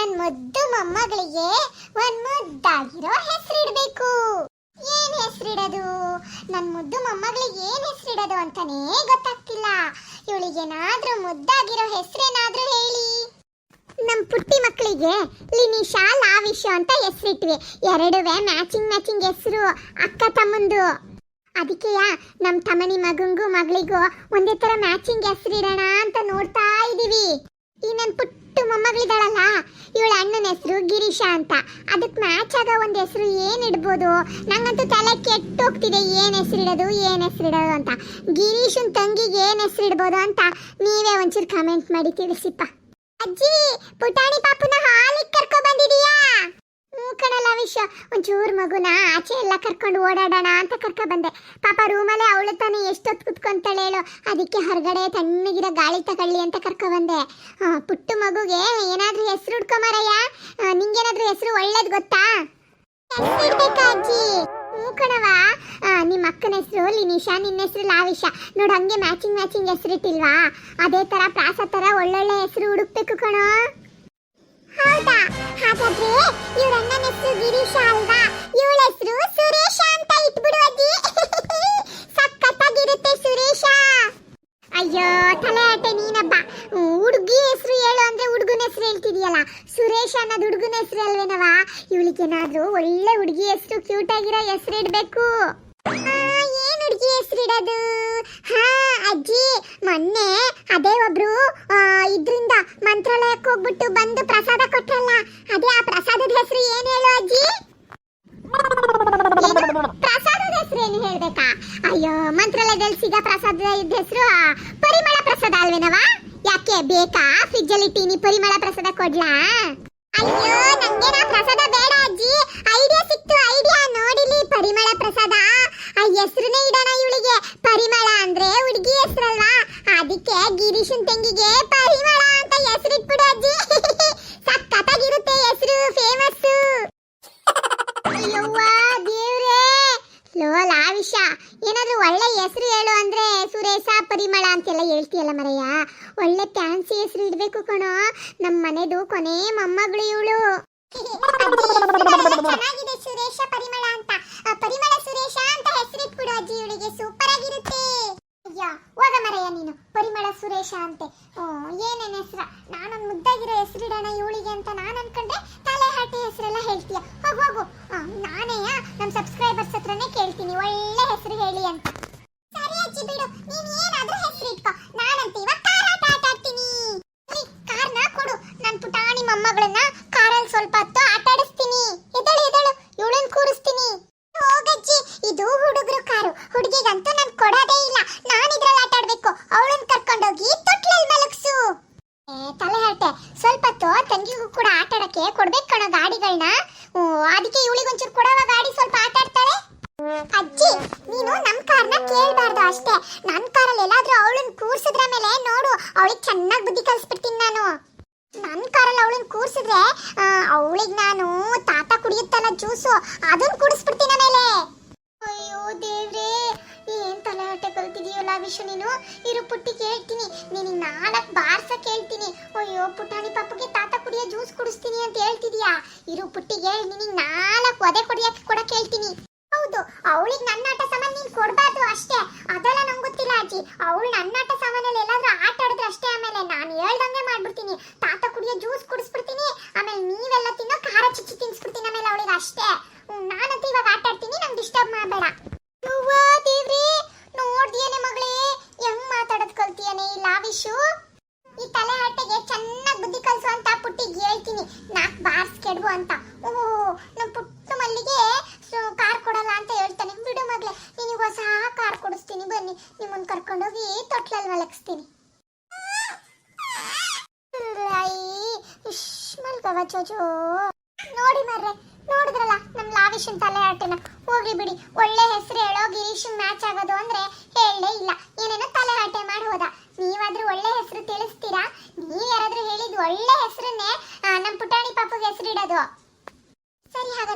ನನ್ ಮುದ್ದು ಮೊಮ್ಮಗಳಿಗೆ ಒಂದ್ ಮುದ್ದಾಗಿರೋ ಹೆಸರಿಡ್ಬೇಕು. ಏನ್ ಹೆಸರಿಡೋದು? ನನ್ ಮುದ್ದು ಮೊಮ್ಮಗಳಿಗೆ ಏನ್ ಹೆಸರಿಡೋದು ಅಂತಾನೇ ಗೊತ್ತಾಗ್ತಿಲ್ಲ. ಇವಳಿಗೇನಾದ್ರೂ ಮುದ್ದಾಗಿರೋ ಹೆಸರೇನಾದ್ರೂ ಹೇಳಿ. ನಮ್ಮ ಪುಟ್ಟಿ ಮಕ್ಕಳಿಗೆ ಲಿನಿಶಾ ಲಾವಿಶು ಅಂತ ಹೆಸರಿಟ್ವಿ. ಎರಡುವೆ ಮ್ಯಾಚಿಂಗ್ ಮ್ಯಾಚಿಂಗ್ ಹೆಸರು ಅಕ್ಕ ತಮ್ಮಂದು. ಅದಕ್ಕೆಯಾ ನಮ್ಮ ತಮ್ಮನಿ ಮಗಂಗೂ ಮಗಳಿಗೂ ಒಂದೇ ತರ ಮ್ಯಾಚಿಂಗ್ ಹೆಸರಿಡೋಣ ಅಂತ ನೋಡ್ತಾ ಇದೀವಿ. ಈ ನನ್ನ ಪುಟ್ಟು ಮೊಮ್ಮಗಳಿದಾಳಲ್ಲ ಇವಳ ಅಣ್ಣನ ಹೆಸರು ಗಿರೀಶ ಅಂತ. ಅದಕ್ಕೆ ಮ್ಯಾಚ್ ಆಗೋ ಒಂದು ಹೆಸರು ಏನು ಇಡ್ಬೋದು? ನಂಗಂತೂ ತಲೆ ಕೆಟ್ಟೋಗ್ತಿದೆ ಏನ್ ಹೆಸರಿಡೋದು ಏನ್ ಹೆಸರಿಡೋದು ಅಂತ. ಗಿರೀಶನ್ ತಂಗಿಗೆ ಏನ್ ಹೆಸರಿಡ್ಬೋದು ಅಂತ ನೀವೇ ಒಂಚೂರು ಕಮೆಂಟ್ ಮಾಡಿ ತಿಳಿಸಿಪ್ಪ. ಅಜ್ಜಿ, ಪುಟಾಣಿ ಪಾಪುನ ವಿಶ್ವ ಒಂಚೂರು ಮಗುನ ಆಚೆ ಎಲ್ಲ ಕರ್ಕೊಂಡು ಓಡಾಡೋಣ ಅಂತ ಕರ್ಕೊ ಬಂದೆ. ಪಾಪ ರೂಮಲ್ಲೇ ಅವಳು ತಾನೇ ಎಷ್ಟೊತ್ತು ಕುತ್ಕೊಂತಾಳೆ ಹೇಳು. ಅದಕ್ಕೆ ಹೊರಗಡೆ ತಣ್ಣಗಿರೋ ಗಾಳಿ ತಗೊಳ್ಳಿ ಅಂತ ಕರ್ಕೊ ಬಂದೆ. ಪುಟ್ಟು ಮಗುಗೆ ಏನಾದ್ರೂ ಹೆಸರು ಹುಡ್ಕೊಂಬಾರಯ್ಯ ನಿಂಗೇನಾದ್ರೂ ಹೆಸರು ಒಳ್ಳೇದು ಗೊತ್ತಾ? ಕಣವ ನಿಮ್ಮ ಅಕ್ಕನ ಹೆಸರು ಲಿನಿಶಾ ನಿನ್ನ ಹೆಸರು ಲಾವಿಶಾ ನೋಡು ಹಂಗೆ ಮ್ಯಾಚಿಂಗ್ ಮ್ಯಾಚಿಂಗ್ ಹೆಸರಿಟ್ಟಿಲ್ವಾ ಅದೇ ತರ ಪ್ರಾಸ ತರ ಒಳ್ಳೊಳ್ಳೆ ಹೆಸರು ಹುಡುಕ್ಬೇಕು ಕಣೋ. ಹೌದಾ? ಹಾಗಾದ್ರೆ ಇವ್ರ ಅಣ್ಣನ ಹೆಸರು ಗಿರೀಶ ಅಲ್ವಾ? ಇವಳ ಹೆಸರು ಸುರೇಶ ಅಂತ ಇಟ್ಬಿಡು ಅಜ್ಜಿ. ಸಖತ್ತಾಗಿರುತ್ತೆ ಸುರೇಶ. ಅಯ್ಯೋ ತಲೆ ಆಟೆ ನೀನಬ್ಬ ಹುಡುಗಿ ಹೆಸರು ಹೇಳು ಅಂದ್ರೆ ಹುಡುಗನ ಹೆಸರು ಹೇಳ್ತಿದೀಯಲ್ಲ. ಸುರೇಶ ಅನ್ನೋದು ಹುಡುಗನ ಹೆಸರು ಅಲ್ವೇನವ ಇವಳಿಗೇನಾದ್ರೂ ಒಳ್ಳೆ ಹುಡುಗಿ ಹೆಸರು ಕ್ಯೂಟ್ ಆಗಿರೋ ಹೆಸರು ಇಡಬೇಕು. ಏನ್ ಹುಡುಗಿ ಹೆಸರಿಡೋದು ಹಾ, ಅಜ್ಜಿ, ಮೊನ್ನೆ ಅದೇ ಒಬ್ರು ಇದ್ರಿಂದ ಮಂತ್ರಾಲಯಕ್ಕೆ ಹೋಗ್ಬಿಟ್ಟು ಬಂದು ಪ್ರಸಾದ ಕೊಟ್ರಲ್ಲ, ಅದೇ ಆ ಪ್ರಸಾದದ ಹೆಸರು ಏನ್ ಹೇಳು ಅಜ್ಜಿ? ಪ್ರಸಾದದ ಹೆಸರು ಏನು ಹೇಳ್ಬೇಕಾ? ಅಯ್ಯೋ, ಮಂತ್ರಾಲಯದಲ್ಲಿ ಸಿಗ ಪ್ರಸಾದದ ಹೆಸರು ಪರಿಮಳ ಪ್ರಸಾದ ಅಲ್ವೇನವ ಯಾಕೆ, ಬೇಕಾ? ಫ್ರಿಜ್ ಅಲ್ಲಿ ಇಟ್ಟಿನಿ, ಪರಿಮಳ ಪ್ರಸಾದ ಕೊಡ್ಲಾ? ಅಯ್ಯೋ ನಂಗೇನ ಪ್ರಸಾದ ಬೇಡ ಅಜ್ಜಿ. ಐಡಿಯಾ ಸಿಕ್ತು ಐಡಿಯಾ ನೋಡಿಲಿ, ಪರಿಮಳ ಪ್ರಸಾದ. ಆ ಹೆಸರುನೇ ಇಡೋಣ ಇವಳಿಗೆ. ಪರಿಮಳ ಅಂದ್ರೆ ಹುಡುಗಿ ಹೆಸರಲ್ವಾ? ಅದಕ್ಕೆ ಗಿರೀಶನ್ ತಂಗಿಗೆ ಪರಿಮಳ ಅಂತ ಹೆಸರಿಟ್ಬಿಡು ಅಜ್ಜಿ ಸಖತ್ತಾಗಿರುತ್ತೆ ಹೆಸರು ಫೇಮಸ್ ಅಯ್ಯವ್ವ ದೇವ್ರೇ ಲೋ ಲಾವಿಶ ಏನಾದ್ರೂ ಒಳ್ಳೆ ಹೆಸರು ಹೇಳು ಅಂದ್ರೆ ಸುರೇಶ ಪರಿಮಳ ಅಂತೆಲ್ಲ ಹೇಳ್ತೀಯಲ್ಲ ಮರಯ್ಯ. ಒಳ್ಳೆ ಫ್ಯಾನ್ಸಿ ಹೆಸರು ಇಡ್ಬೇಕು ಕಣೋ. ನಮ್ಮ ಮನೆದು ಕೊನೆ ಮೊಮ್ಮಗಳು ಇವಳು. ಚೆನ್ನಾಗಿದೆ ಸುರೇಶ ಪರಿಮಳ ಅಂತ. ಪರಿಮಳ ಸುರೇಶ ಅಂತ ಹೆಸರಿಟ್ಬಿಡು ಅಜ್ಜಿ ಇವಳಿಗೆ. ಸೂಪರ್ ಆಗಿರುತ್ತೆ ಅಯ್ಯೋ ಹೋಗ ಮರಯ್ಯ ನೀನು. ಪರಿಮಳ ಸುರೇಶ ಅಂತೆ. ಓ ಏನೇನ್ ಹೆಸ್ರ? ನಾನೊಂದು ಮುದ್ದಾಗಿರೋ ಹೆಸರಿಡೋಣ ಇವಳಿಗೆ ಅಂತ ನಾನು ಅನ್ಕೊಂಡೆ ತಲೆ ಹಾಟಿ ಹೆಸರೆಲ್ಲ ಹೇಳ್ತೀಯ ಹೋಗು ಹೋಗು ಆ, ನಾನೇ ಸಬ್ಸ್ಕ್ರೈಬರ್ಸ್ ಹತ್ರನೇ ಕೇಳ್ತೀನಿ. ಒಳ್ಳೆ ಹೆಸರು ಹೇಳಿ ಅಂತ. ಸರಿ ಅಜ್ಜಿ ಬಿಡು. ನೀನ್ ಏನಾದ್ರೂ ಹೆಸರು ಇಟ್ಕೋ. ನಾನಂತ ಇವಾಗ ಕಾರ್ ಆಟ ಆಟ ಆಡ್ತೀನಿ. ಸರಿ, ಕಾರ್ನ ಕೊಡು. ನನ್ನ ಪುಟಾಣಿ ಮೊಮ್ಮಗಳನ್ನ ಕಾರಲ್ಲಿ ಸ್ವಲ್ಪ ಹೊತ್ತು ಆಟ ಆಡಿಸ್ತೀನಿ. ಎದಳು ಎದಳು ಇವಳನ್ನ ಕೂರಿಸ್ತೀನಿ. ಹೋಗಜ್ಜಿ ಇದು ಹುಡುಗರು ಕಾರು. ಹುಡುಗಿಗಂತೂ ನಾನು ಕೊಡೋದೇ ಇಲ್ಲ. ನಾನು ಇದ್ರಲ್ಲಿ ಆಟ ಆಡ್ಬೇಕು. ಅವಳನ್ನ ಕರ್ಕೊಂಡೋಗಿ ತೊಟ್ಲಲ್ಲಿ ಮಲಗ್ಸು. ತಲೆ ಹರಟೆ. ಸ್ವಲ್ಪ ಹೊತ್ತು ತಂಗಿಗೂ ಕೂಡ ಆಟ ಆಡಕ್ಕೆ ಕೊಡ್ಬೇಕು ಕಣೋ ಗಾಡಿಗಳನ್ನ ಅದಕ್ಕೆ ಇವಳಿಗೊಂಚೂರು ಕೊಡವ ಗಾಡಿ ಸ್ವಲ್ಪ ಆಟ ಆಡ್ತಾಳೆ? ಅಜ್ಜಿ, ನೀನು ನಮ್ ಕಾರ್ನ ಕೇಳ್ಬಾರ್ದು ಅಷ್ಟೇ. ನನ್ ಕಾರಲ್ಲಿ ಎಲ್ಲಾದ್ರೂ ಅವಳನ್ನ ಕೂರ್ಸಿದ್ರ ಮೇಲೆ ನೋಡು, ಅವಳಿಗೆ ಚೆನ್ನಾಗಿ ಬುದ್ಧಿ ಕಲಿಸ್ಬಿಡ್ತೀನಿ ನಾನು. ನನ್ ಕಾರಲ್ಲಿ ಅವಳನ್ನ ಕೂರ್ಸಿದ್ರೆ ಅವಳಿಗೆ ನಾನು ತಾತ ಕುಡಿಯುತ್ತಲ್ಲ ಜ್ಯೂಸು ಅದನ್ನ ಕುಡಿಸ್ಬಿಡ್ತೀನಿ ಆಮೇಲೆ. ಕಲ್ತಿದೀಯೋ ವಿಷಯ ನೀನು? ಇರು ಪುಟ್ಟಿ ಕೇಳ್ತೀನಿ. ನೀನು ನಾಲ್ಕು ಬಾರ್ಸ ಕೇಳ್ತೀನಿ. ಅಯ್ಯೋ, ಪುಟಾಣಿ ಪಾಪಗೆ ತಾತ ಕುಡಿಯ ಜ್ಯೂಸ್ ಕುಡಿಸ್ತೀನಿ ಅಂತ ಹೇಳ್ತಿದೀಯಾ? ಇರು ಪುಟ್ಟಿಗೆ ನಿನಗೆ ನಾಲ್ಕು ಒದೆ ಕುಡಿಯಕ್ಕೆ ಕೂಡ ಕೇಳ್ತೀನಿ. ಹೌದು, ಅವಳಿಗೆ ನನ್ನ ಆಟ ಸಾಮಾನು ನೀನು ಕೊಡಬಾರ್ದು ಅಷ್ಟೇ. ಅದೆಲ್ಲ ನಂಗೆ ಗೊತ್ತಿಲ್ಲ ಅಜ್ಜಿ. ಅವಳು ನನ್ನ ಆಟ ಸಾಮಾನಲ್ಲಿ ಎಲ್ಲಾದ್ರೂ ಆಟ ಆಡಿದ್ರೆ ಅಷ್ಟೇ ಆಮೇಲೆ ನಾನು ಹೇಳ್ದಂಗೆ ಮಾಡ್ಬಿಡ್ತೀನಿ. ತಾತ ಕುಡಿಯೋ ಜ್ಯೂಸ್ ಕುಡಿಸ್ಬಿಡ್ತೀನಿ. ಆಮೇಲೆ ನೀವೆಲ್ಲ ತಿನ್ನೋ ಖಾರ ಚಿಚ್ಚಿ ತಿನ್ಸ್ಬಿಡ್ತೀನಿ ಆಮೇಲೆ ಅವಳಿಗೆ ಅಷ್ಟೇ. ಕಲ್ತಿಯೇನೆ ಈ ತಲೆ ಹಟ್ಟೆಗೆ ಚೆನ್ನಾಗಿ ಬುದ್ಧಿ ಕಲಿಸುವಂತ ಪುಟ್ಟಿಗೆ ಹೇಳ್ತೀನಿ. ನಾಕ್ ಬಾರ್ಸ್ ಕೆಡ್ಬು ಅಂತ. ಓ ನಮ್ಮ ಪುಟ್ಟ ಮಲ್ಲಿಗೆ ಕಾರ್ ಕೊಡಲ್ಲ ಅಂತ ಹೇಳ್ತಾನೆ. ಬಿಡು ಮಗ್ಲೆ ನಿನಗೆ ಹೊಸ ಕಾರ್ ಕೊಡಿಸ್ತೀನಿ. ಬನ್ನಿ ನಿಮ್ಮನ್ನ ಕರ್ಕೊಂಡೋಗಿ ತೊಟ್ಲಲ್ಲಿ ಮಲಗಿಸ್ತೀನಿ. ಚೋಚೋ ನೋಡಿ ಮರ್ರೆ, ನೋಡಿದ್ರಲ್ಲ ನಮ್ ಲಾವಿಶನ್ ತಲೆ ಆಟನ? ಹೋಗ್ಲಿ ಬಿಡಿ, ಒಳ್ಳೆ ಹೆಸರು ಹೇಳೋ ಗಿರೀಶನ್ ಮ್ಯಾಚ್ ಆಗೋದು ಅಂದ್ರೆ ಹೇಳಲೇ ಇಲ್ಲ ಏನೇನೋ ತಲೆ ಆಟೆ ಮಾಡಿ ಹೋದ ನೀವಾದ್ರೂ ಒಳ್ಳೆ ಹೆಸರು ತಿಳಿಸ್ತೀರಾ ನೀವ್ ಯಾರಾದ್ರೂ ಹೇಳಿದ್ ಒಳ್ಳೆ ಹೆಸರನ್ನೇ ನಮ್ ಪುಟಾಣಿ ಪಾಪಗೆ ಹೆಸರಿಡೋದು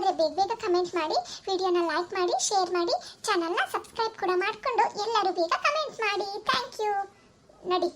ಹಾಗಾದ್ರೆ ಬೇಗ ಬೇಗ ಕಮೆಂಟ್ ಮಾಡಿ, ವಿಡಿಯೋನ ಲೈಕ್ ಮಾಡಿ ಶೇರ್ ಮಾಡಿ ಚಾನಲ್ನ ಸಬ್ಸ್ಕ್ರೈಬ್ ಕೂಡ ಮಾಡಿಕೊಂಡು ಎಲ್ಲರೂ ಬೇಗ ಕಮೆಂಟ್ ಮಾಡಿ. ಥ್ಯಾಂಕ್ ಯು ನಡಿ.